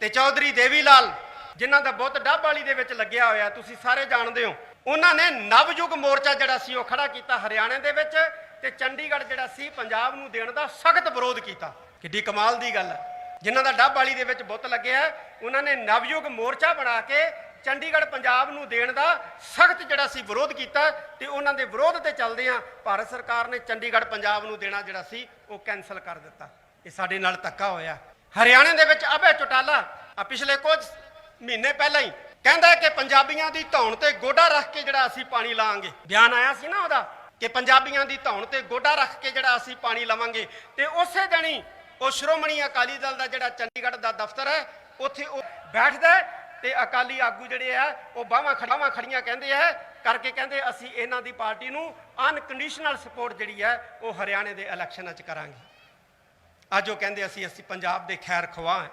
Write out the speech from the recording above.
ਤੇ ਚੌਧਰੀ ਦੇਵੀ ਲਾਲ ਜਿਨ੍ਹਾਂ ਦਾ ਬੁੱਤ ਡੱਬ ਵਾਲੀ ਦੇ ਵਿੱਚ ਲੱਗਿਆ ਹੋਇਆ, ਤੁਸੀਂ ਸਾਰੇ ਜਾਣਦੇ ਹੋ, ਉਹਨਾਂ ਨੇ ਨਵਯੁਗ ਮੋਰਚਾ ਜਿਹੜਾ ਸੀ, ਉਹ ਖੜਾ ਕੀਤਾ ਹਰਿਆਣੇ ਦੇ ਵਿੱਚ ਤੇ ਚੰਡੀਗੜ੍ਹ ਜਿਹੜਾ ਸੀ, ਪੰਜਾਬ ਨੂੰ ਦੇਣ ਦਾ ਸਖਤ ਵਿਰੋਧ ਕੀਤਾ। ਕਿੱਡੀ ਕਮਾਲ ਦੀ ਗੱਲ ਹੈ। ਜਿਨ੍ਹਾਂ ਦਾ ਡੱਬ ਵਾਲੀ ਦੇ ਵਿੱਚ ਬੁੱਤ ਲੱਗਿਆ ਉਹਨਾਂ ਨੇ ਨਵਯੁਗ ਮੋਰਚਾ ਬਣਾ ਕੇ ਚੰਡੀਗੜ੍ਹ ਪੰਜਾਬ ਨੂੰ ਦੇਣ ਦਾ ਸਖਤ ਜਿਹੜਾ ਸੀ, ਵਿਰੋਧ ਕੀਤਾ ਤੇ ਉਹਨਾਂ ਦੇ ਵਿਰੋਧ ਤੇ ਚੱਲਦੇ ਆ ਭਾਰਤ ਸਰਕਾਰ ਨੇ ਚੰਡੀਗੜ੍ਹ ਪੰਜਾਬ ਨੂੰ ਦੇਣਾ ਜਿਹੜਾ ਸੀ, ਉਹ ਕੈਨਸਲ ਕਰ ਦਿੱਤਾ। ਇਹ ਸਾਡੇ ਨਾਲ ਧੱਕਾ ਹੋਇਆ। ਹਰਿਆਣੇ ਦੇ ਵਿੱਚ ਅਭੈ ਚੋਟਾਲਾ ਆ ਪਿਛਲੇ ਕੁਝ ਮਹੀਨੇ ਪਹਿਲਾਂ ਹੀ ਕਹਿੰਦਾ ਕਿ ਪੰਜਾਬੀਆਂ ਦੀ ਧੌਣ ਤੇ ਗੋਡਾ ਰੱਖ ਕੇ ਜਿਹੜਾ ਅਸੀਂ ਪਾਣੀ ਲਾਵਾਂਗੇ। ਬਿਆਨ ਆਇਆ ਸੀ ਨਾ ਉਹਦਾ ਕਿ ਪੰਜਾਬੀਆਂ ਦੀ ਧੌਣ ਤੇ ਗੋਡਾ ਰੱਖ ਕੇ ਜਿਹੜਾ ਅਸੀਂ ਪਾਣੀ ਲਵਾਂਗੇ। ਤੇ ਉਸੇ ਦਿਨ ਹੀ ਉਹ ਸ਼੍ਰੋਮਣੀ ਅਕਾਲੀ ਦਲ ਦਾ ਜਿਹੜਾ ਚੰਡੀਗੜ੍ਹ ਦਾ ਦਫ਼ਤਰ ਹੈ, ਉੱਥੇ ਉਹ ਬੈਠਦਾ ਹੈ ਤੇ ਅਕਾਲੀ ਆਗੂ ਜਿਹੜੇ ਆ, ਉਹ ਬਾਹਾਂ ਖੜਾਵਾਂ ਖੜੀਆਂ ਕਹਿੰਦੇ ਆ, ਕਰਕੇ ਕਹਿੰਦੇ ਅਸੀਂ ਇਹਨਾਂ ਦੀ ਪਾਰਟੀ ਨੂੰ ਅਨਕੰਡੀਸ਼ਨਲ ਸਪੋਰਟ ਜਿਹੜੀ ਹੈ, ਉਹ ਹਰਿਆਣੇ ਦੇ ਇਲੈਕਸ਼ਨਾਂ 'ਚ ਕਰਾਂਗੇ। ਅੱਜ ਉਹ ਕਹਿੰਦੇ ਅਸੀਂ ਅਸੀਂ ਪੰਜਾਬ ਦੇ ਖੈਰ ਖਵਾਹ